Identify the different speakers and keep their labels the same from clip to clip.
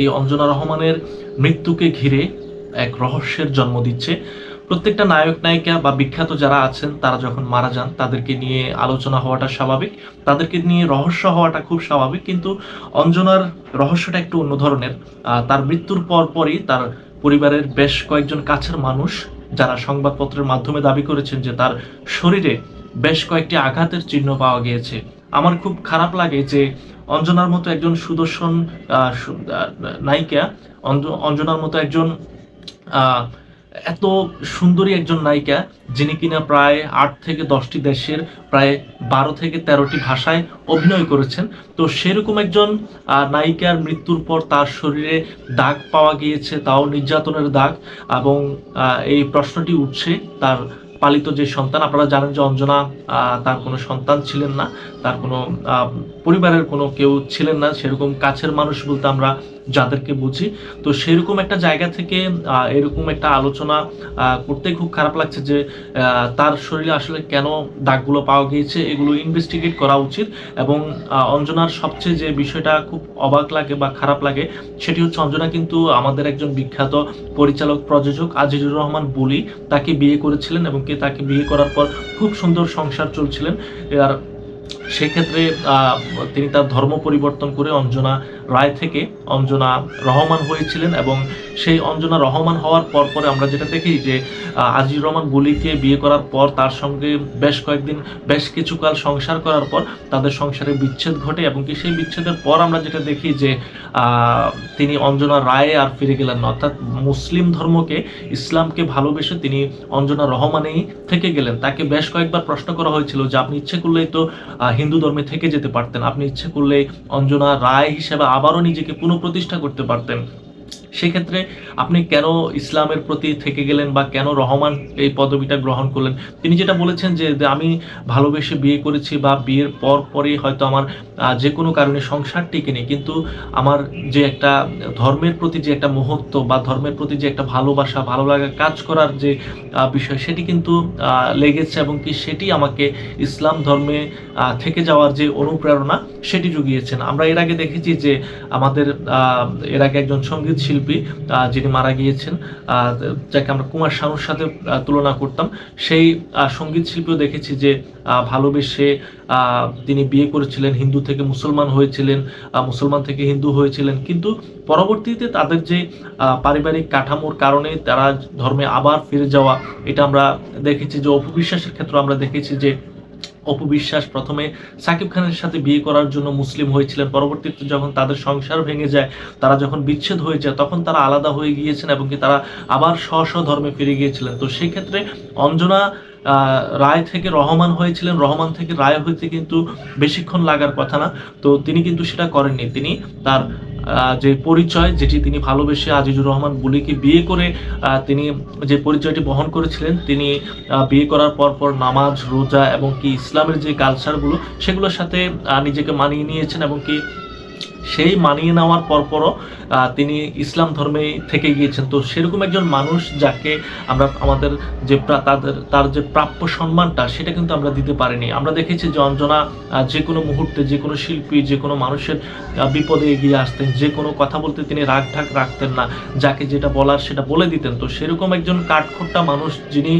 Speaker 1: এই অঞ্জনা রহমানের মৃত্যুকে ঘিরে এক রহস্যের জন্ম দিচ্ছে। প্রত্যেকটা নায়ক, নায়িকা বা বিখ্যাত যারা আছেন, তারা যখন মারা যান, তাদেরকে নিয়ে আলোচনা হওয়াটা স্বাভাবিক। তাদেরকে নিয়ে রহস্য হওয়াটা খুব স্বাভাবিক, কিন্তু অঞ্জনার রহস্যটা একটু অন্য ধরনের। তার মৃত্যুর পর পরই তার পরিবারের বেশ কয়েকজন কাছের মানুষ যারা সংবাদপত্রের মাধ্যমে দাবি করেছেন যে তার শরীরে বেশ কয়েকটি আঘাতের চিহ্ন পাওয়া গিয়েছে। আমার খুব খারাপ লাগে যে অঞ্জনার মতো একজন সুদর্শন নায়িকা অঞ্জনার মতো একজন এত সুন্দরী একজন নায়িকা যিনি কিনা প্রায় আট থেকে দশটি দেশের প্রায় বারো থেকে তেরোটি ভাষায় অভিনয় করেছেন। তো সেরকম একজন নায়িকার মৃত্যুর পর তার শরীরে দাগ পাওয়া গিয়েছে, তাও নির্যাতনের দাগ এবং এই প্রশ্নটি উঠছে তার পালিত যে সন্তান, আপনারা জানেন যে অঞ্জনা তার কোনো সন্তান ছিলেন না, তার কোনো পরিবারের কোনো কেউ ছিলেন না, সেরকম কাছের মানুষ বলতে আমরা যাদেরকে বুঝি। তো সেরকম একটা জায়গা থেকে এরকম একটা আলোচনা করতে খুব খারাপ লাগছে যে তার শরীরে আসলে কেন দাগগুলো পাওয়া গিয়েছে, এগুলো ইনভেস্টিগেট করা উচিত। এবং অঞ্জনার সবচেয়ে যে বিষয়টা খুব অবাক লাগে বা খারাপ লাগে, সেটি হচ্ছে অঞ্জনা কিন্তু আমাদের একজন বিখ্যাত পরিচালক, প্রযোজক আজিজুর রহমান বলি তাকে বিয়ে করেছিলেন এবং কি তাকে বিয়ে করার পর খুব সুন্দর সংসার চলছিলেন। আর সেক্ষেত্রে তিনি তার ধর্ম পরিবর্তন করে অঞ্জনা রায় থেকে অঞ্জনা রহমান হয়েছিলেন এবং সেই অঞ্জনা রহমান হওয়ার পর পরে আমরা যেটা দেখি যে আজিজুর রহমান বলিকে বিয়ে করার পর তার সঙ্গে বেশ কয়েকদিন, বেশ কিছুকাল সংসার করার পর তাদের সংসারে বিচ্ছেদ ঘটে এবং কি সেই বিচ্ছেদের পর আমরা যেটা দেখি যে তিনি অঞ্জনা রায়ে আর ফিরে গেলেন না। অর্থাৎ মুসলিম ধর্মকে, ইসলামকে ভালোবেসে তিনি অঞ্জনা রহমানেই থেকে গেলেন। তাকে বেশ কয়েকবার প্রশ্ন করা হয়েছিল যে, আপনি ইচ্ছে করলেই তো হিন্দু ধর্মে থেকে যেতে পারতেন। আপনি ইচ্ছে করলে অঞ্জনা রায় হিসেবে আবারও নিজেকে পুনঃপ্রতিষ্ঠা করতে পারতেন। সেক্ষেত্রে আপনি কেন ইসলামের প্রতি থেকে গেলেন বা কেন রহমান এই পদবিটা গ্রহণ করলেন? তিনি যেটা বলেছেন যে আমি ভালোবেসে বিয়ে করেছি বা বিয়ের পর পরই হয়তো আমার যে কোনো কারণে সংসার টিকেনি কিন্তু আমার যে একটা ধর্মের প্রতি যে একটা মুহূর্ত বা ধর্মের প্রতি যে একটা ভালোবাসা, ভালো লাগা কাজ করার যে বিষয়, সেটি কিন্তু লেগেছে এবং কি সেটি আমাকে ইসলাম ধর্মে থেকে যাওয়ার যে অনুপ্রেরণা, সেটি জুগিয়েছেন। আমরা এর আগে দেখেছি যে আমাদের এর আগে একজন সংগীত শিল্পী আহ, যিনি মারা গিয়েছেন যাকে আমরা কুমার শানুর সাথে তুলনা করতাম সেই সংগীত শিল্পীও দেখেছি যে ভালোবেসে তিনি বিয়ে করেছিলেন হিন্দু থেকে মুসলমান হয়েছিলেন মুসলমান থেকে হিন্দু হয়েছিলেন কিন্তু পরবর্তীতে তাদের যে পারিবারিক কাঠামোর কারণে তারা ধর্মে আবার ফিরে যাওয়া এটা আমরা দেখেছি যে অপবিশ্বাসের ক্ষেত্রে আমরা দেখেছি যে অপবিশ্বাস। প্রথমে সাকিব খানের সাথে বিয়ে করার জন্য মুসলিম হয়েছিলেন। পরবর্তীতে যখন তাদের সংসার ভেঙে যায়, তারা যখন বিচ্ছেদ হয়ে যায়, তখন তারা আলাদা হয়ে গিয়েছেন এবং কি তারা আবার স্ব স্ব ধর্মে ফিরে গিয়েছিলেন। তো সেই ক্ষেত্রে অঞ্জনা রায় থেকে রহমান হয়েছিলেন। রহমান থেকে রায় হইতে কিন্তু বেশিক্ষণ লাগার কথা না। তো তিনি কিন্তু সেটা করেননি। তিনি তার যে পরিচয় যেটি তিনি ভালোবেসে আজিজুর রহমান বুলিকে বিয়ে করে তিনি যে পরিচয়টি বহন করেছিলেন, তিনি বিয়ে করার পর পর নামাজ, রোজা এবং কি ইসলামের যে কালচারগুলো সেগুলোর সাথে নিজেকে মানিয়ে নিয়েছেন এবং কি সেই মানিয়ে নেওয়ার পরপরও তিনি ইসলাম ধর্মে থেকে গিয়েছেন। তো সেরকম একজন মানুষ যাকে আমরা আমাদের যে তাদের তার যে প্রাপ্য সম্মানটা সেটা কিন্তু আমরা দিতে পারিনি। আমরা দেখেছি যে অঞ্জনা যে কোনো মুহূর্তে যে কোনো শিল্পী যে কোনো মানুষের বিপদে এগিয়ে আসতেন যে কোনো কথা বলতে তিনি রাগ ঢাক রাখতেন না যাকে যেটা বলার সেটা বলে দিতেন। তো সেরকম একজন কাঠখোট্টা মানুষ যিনি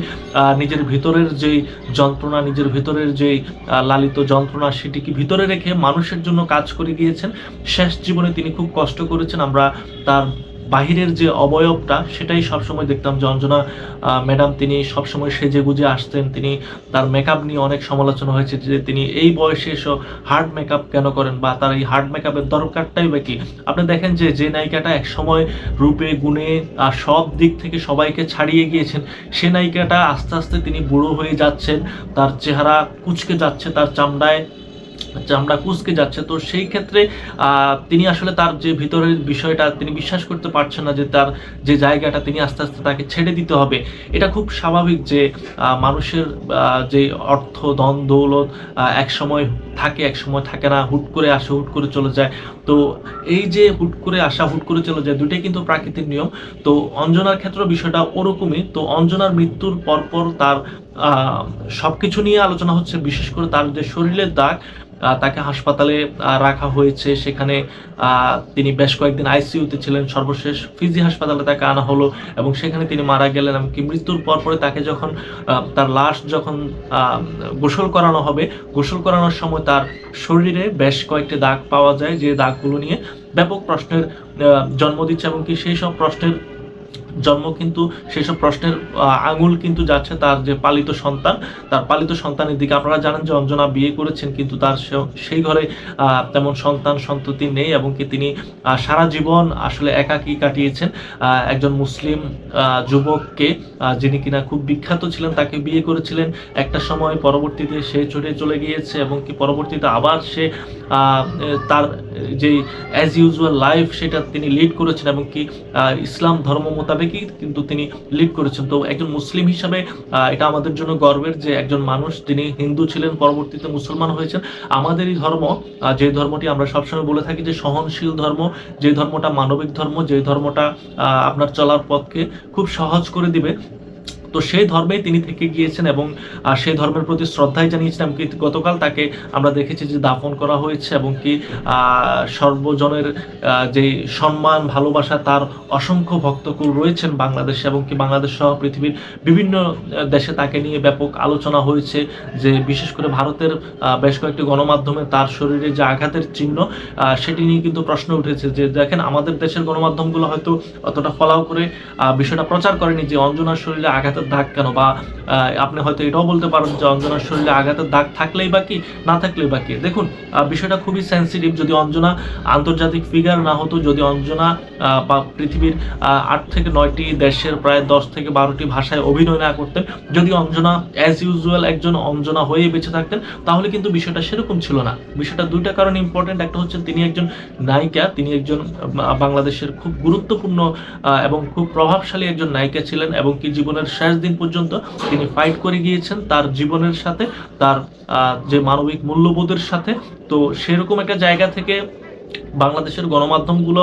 Speaker 1: নিজের ভিতরের যেই যন্ত্রণা নিজের ভিতরের আহ, লালিত যন্ত্রণা সেটিকে ভিতরে রেখে মানুষের জন্য কাজ করে গিয়েছেন? শেষ জীবনে তিনি খুব কষ্ট করেছেন। আমরা তার বাহিরের যে অবয়বটা, সেটাই সবসময় দেখতাম। যে অঞ্জনা ম্যাডাম তিনি সবসময় সেজে গুজে আসতেন। তিনি তার মেকআপ নিয়ে অনেক সমালোচনা হয়েছে যে তিনি এই বয়সে এসে হার্ড মেকআপ কেন করেন বা তার এই হার্ড মেকআপের দরকারটাই বা কি? আপনি দেখেন যে যে নায়িকাটা একসময় রূপে, গুণে আর সব দিক থেকে সবাইকে ছাড়িয়ে গিয়েছেন, সে নায়িকাটা আস্তে আস্তে তিনি বুড়ো হয়ে যাচ্ছেন। তার চেহারা কুচকে যাচ্ছে, তার চামড়ায় চামড়া কুচকে যাচ্ছে। তো সেই ক্ষেত্রে তিনি আসলে তার যে ভিতরের বিষয়টা তিনি বিশ্বাস করতে পারছেন না যে তার যে জায়গাটা তিনি আস্তে আস্তে তাকে ছেড়ে দিতে হবে। এটা খুব স্বাভাবিক যে মানুষের যে অর্থ, ধন, দৌলত এক সময় থাকে এক সময় থাকে না, হুট করে আসে, হুট করে চলে যায়। তো এই যে হুট করে আসা, হুট করে চলে যায় দুইটাই কিন্তু প্রাকৃতিক নিয়ম। তো অঞ্জনার ক্ষেত্রে বিষয়টা ওরকমই। তো অঞ্জনার মৃত্যুর পরপর তার সব কিছু নিয়ে আলোচনা হচ্ছে, বিশেষ করে তার যে শরীরের দাগ তাকে হাসপাতালে রাখা হয়েছে। সেখানে তিনি বেশ কয়েকদিন আইসিইউতে ছিলেন। সর্বশেষ ফিজি হাসপাতালে তাকে আনা হলো এবং সেখানে তিনি মারা গেলেন এমনকি মৃত্যুর পর পরে তাকে যখন তার লাশ যখন গোসল করানো হবে, গোসল করানোর সময় তার শরীরে বেশ কয়েকটি দাগ পাওয়া যায়। যে দাগগুলো নিয়ে ব্যাপক প্রশ্নের জন্ম দিচ্ছে। এবং কি সেই সব প্রশ্নের জন্ম কিন্তু সেই সব প্রশ্নের আঙুল কিন্তু যাচ্ছে তার যে পালিত সন্তান, তার পালিত সন্তানের দিকে। আপনারা জানেন যে অঞ্জনা বিয়ে করেছেন, কিন্তু তার সেই ঘরে তেমন সন্তান সন্ততি নেই এবং কি তিনি সারা জীবন আসলে একাকী কাটিয়েছেন। একজন মুসলিম যুবককে যিনি কিনা খুব বিখ্যাত ছিলেন, তাকে বিয়ে করেছিলেন। একটা সময় পরবর্তীতে সে চলে চলে গিয়েছে এবং কি পরবর্তীতে আবার সে তার যে অ্যাজ ইউজুয়াল লাইফ সেটা তিনি লিড করেছেন এবং কি ইসলাম ধর্ম মোতাবেকই কিন্তু তিনি লিড করেছেন। তো একজন মুসলিম হিসাবে এটা আমাদের জন্য গর্বের যে একজন মানুষ, যিনি হিন্দু ছিলেন, পরবর্তীতে মুসলমান হয়েছেন। আমাদের এই ধর্ম যে ধর্মটি আমরা সবসময় বলে থাকি যে সহনশীল ধর্ম যে ধর্মটা মানবিক ধর্ম যে ধর্মটা আপনার চলার পথকে খুব সহজ করে দিবে। তো সেই ধর্মেই তিনি থেকে গিয়েছেন এবং সেই ধর্মের প্রতি শ্রদ্ধাই জানিয়েছেন এমনকি গতকাল তাকে আমরা দেখেছি যে দাফন করা হয়েছে এবং কি সর্বজনের যে সম্মান, ভালোবাসা, তার অসংখ্য ভক্তকুল রয়েছেন বাংলাদেশে এবং কি বাংলাদেশ সহ পৃথিবীর বিভিন্ন দেশে তাকে নিয়ে ব্যাপক আলোচনা হয়েছে যে বিশেষ করে ভারতের বেশ কয়েকটি গণমাধ্যমে তার শরীরে যে আঘাতের চিহ্ন সেটি নিয়ে কিন্তু প্রশ্ন উঠেছে যে দেখেন আমাদের দেশের গণমাধ্যমগুলো হয়তো অতটা ফলাও করে বিষয়টা প্রচার করেনি যে অঞ্জনার শরীরে আঘাতের দাগ কেন? বা আপনি হয়তো এটাও বলতে পারেন যে অঞ্জনার শরীরে আঘাতের দাগ থাকলেই বা কি, না থাকলেই বা কি? দেখুন বিষয়টা খুবই সেন্সিটিভ যদি অঞ্জনা আন্তর্জাতিক ফিগার না হতো, যদি অঞ্জনা বা পৃথিবীর আট থেকে নয়টি দেশের প্রায় দশ থেকে বারোটি ভাষায় অভিনয় না করতেন, যদি অঞ্জনা অ্যাজ ইউজুয়াল একজন অঞ্জনা হয়ে বেঁচে থাকতেন, তাহলে কিন্তু বিষয়টা সেরকম ছিল না। বিষয়টা দুইটা কারণে ইম্পর্টেন্ট একটা হচ্ছে তিনি একজন নায়িকা, তিনি একজন বাংলাদেশের খুব গুরুত্বপূর্ণ এবং খুব প্রভাবশালী একজন নায়িকা ছিলেন এবং কি জীবনের শেষ দিন পর্যন্ত তিনি ফাইট করে গিয়েছেন তার জীবনের সাথে, তার যে মানবিক মূল্যবোধের সাথে। তো সেরকম একটা জায়গা থেকে বাংলাদেশের গণমাধ্যমগুলো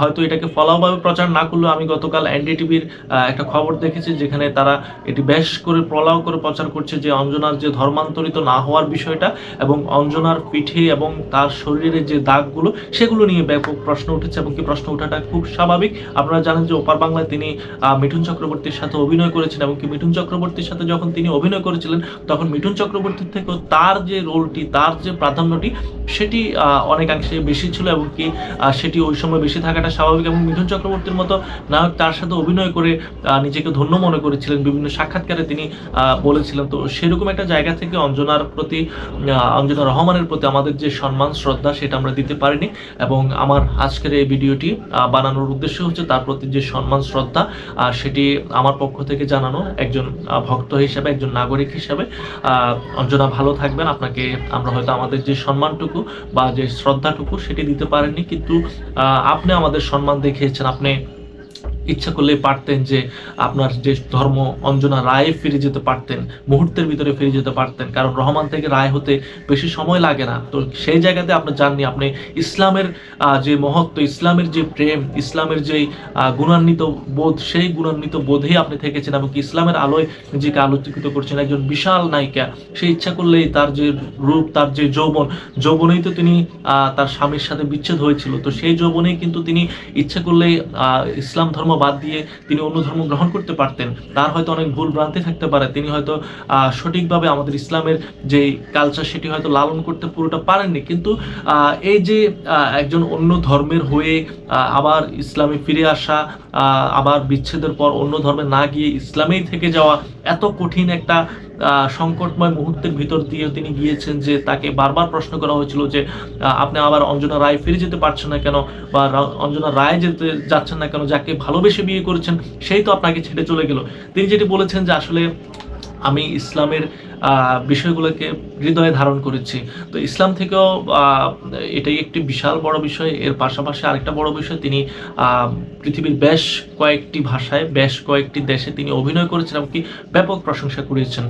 Speaker 1: হয়তো এটাকে ফলাওভাবে প্রচার না করলেও আমি গতকাল এনডিটিভির একটা খবর দেখেছি যেখানে তারা এটি বেশ করে প্রলাও করে প্রচার করছে যে অঞ্জনার যে ধর্মান্তরিত না হওয়ার বিষয়টা এবং অঞ্জনার পিঠে এবং তার শরীরে যে দাগগুলো, সেগুলো নিয়ে ব্যাপক প্রশ্ন উঠেছে এবং কি প্রশ্ন ওঠাটা খুব স্বাভাবিক। আপনারা জানেন যে ওপার বাংলায় তিনি মিঠুন চক্রবর্তীর সাথে অভিনয় করেছেন এবং কি মিঠুন চক্রবর্তীর সাথে যখন তিনি অভিনয় করেছিলেন, তখন মিঠুন চক্রবর্তীর থেকেও তার যে রোলটি, তার যে প্রাধান্যটি সেটি অনেকাংশে বেশি ছিল এবং কি সেটি ওই সময় বেশি থাকাটা স্বাভাবিক এবং মিঠুন চক্রবর্তীর মতো নায়ক তার সাথে অভিনয় করে নিজেকে ধন্য মনে করেছিলেন। বিভিন্ন সাক্ষাৎকারে তিনি বলেছিলেন। তো সেরকম একটা জায়গা থেকে অঞ্জনার প্রতি অঞ্জনা রহমানের প্রতি আমাদের যে সম্মান, শ্রদ্ধা, সেটা আমরা দিতে পারিনি এবং আমার আজকের এই ভিডিওটি বানানোর উদ্দেশ্য হচ্ছে তার প্রতি যে সম্মান, শ্রদ্ধা সেটি আমার পক্ষ থেকে জানানো একজন ভক্ত হিসেবে, একজন নাগরিক হিসেবে। অঞ্জনা ভালো থাকবেন। আপনাকে, আমরা হয়তো আমাদের যে সম্মানটুকু বা যে শ্রদ্ধাটুকু সেটি দিতে পারেননি কিন্তু আপনি আমাদের সম্মান দেখিয়েছেন আপনি ইচ্ছা করলেই পারতেন যে আপনার যে ধর্ম অঞ্জনা রায়ে ফিরে যেতে পারতেন, মুহূর্তের ভিতরে ফিরে যেতে পারতেন। কারণ রহমান থেকে রায় হতে বেশি সময় লাগে না। তো সেই জায়গাতে আপনি জাননি আপনি ইসলামের যে মহত্ব, ইসলামের যে প্রেম, ইসলামের যে গুণান্বিত বোধ, সেই গুণান্বিত বোধেই আপনি থেকেছেন এবং ইসলামের আলোয় নিজেকে আলোচিত করছেন একজন বিশাল নায়িকা। সে ইচ্ছা করলেই তার যে রূপ, তার যে যৌবন, যৌবনেই তো তিনি তার স্বামীর সাথে বিচ্ছেদ হয়েছিল। তো সেই যৌবনেই কিন্তু তিনি ইচ্ছা করলেই ইসলাম ধর্ম বাদ দিয়ে তিনি অন্য ধর্ম গ্রহণ করতে পারতেন। তার হয়তো অনেক ভুল ভ্রান্তি থাকতে পারে। তিনি হয়তো সঠিকভাবে আমাদের ইসলামের যে কালচার সেটি হয়তো লালন করতে পুরোটা পারেননি। কিন্তু এই যে একজন অন্য ধর্মের হয়ে আবার ইসলামে ফিরে আসা আবার বিচ্ছেদের পর অন্য ধর্মে না গিয়ে ইসলামেই থেকে যাওয়া এত কঠিন একটা সংকটময় মুহূর্তের ভিতর দিয়ে তিনি গিয়েছেন যে তাকে বারবার প্রশ্ন করা হয়েছিল যে আপনি আবার অঞ্জনা রায় ফিরে যেতে পারছেন না কেন বা অঞ্জনা রায় যেতে যাচ্ছেন না কেন, যাকে ভালোবেসে বিয়ে করেছেন সেই তো আপনাকে ছেড়ে চলে গেল। তিনি যেটি বলেছেন যে আসলে আমি ইসলামের বিষয়গুলোকে হৃদয়ে ধারণ করেছি। তো ইসলাম থেকেও এটাই একটি বিশাল বড় বিষয়। এর পাশাপাশি আরেকটা বড় বিষয়, তিনি পৃথিবীর বেশ কয়েকটি ভাষায়, বেশ কয়েকটি দেশে তিনি অভিনয় করেছেন এমনকি ব্যাপক প্রশংসা কুড়িয়েছেন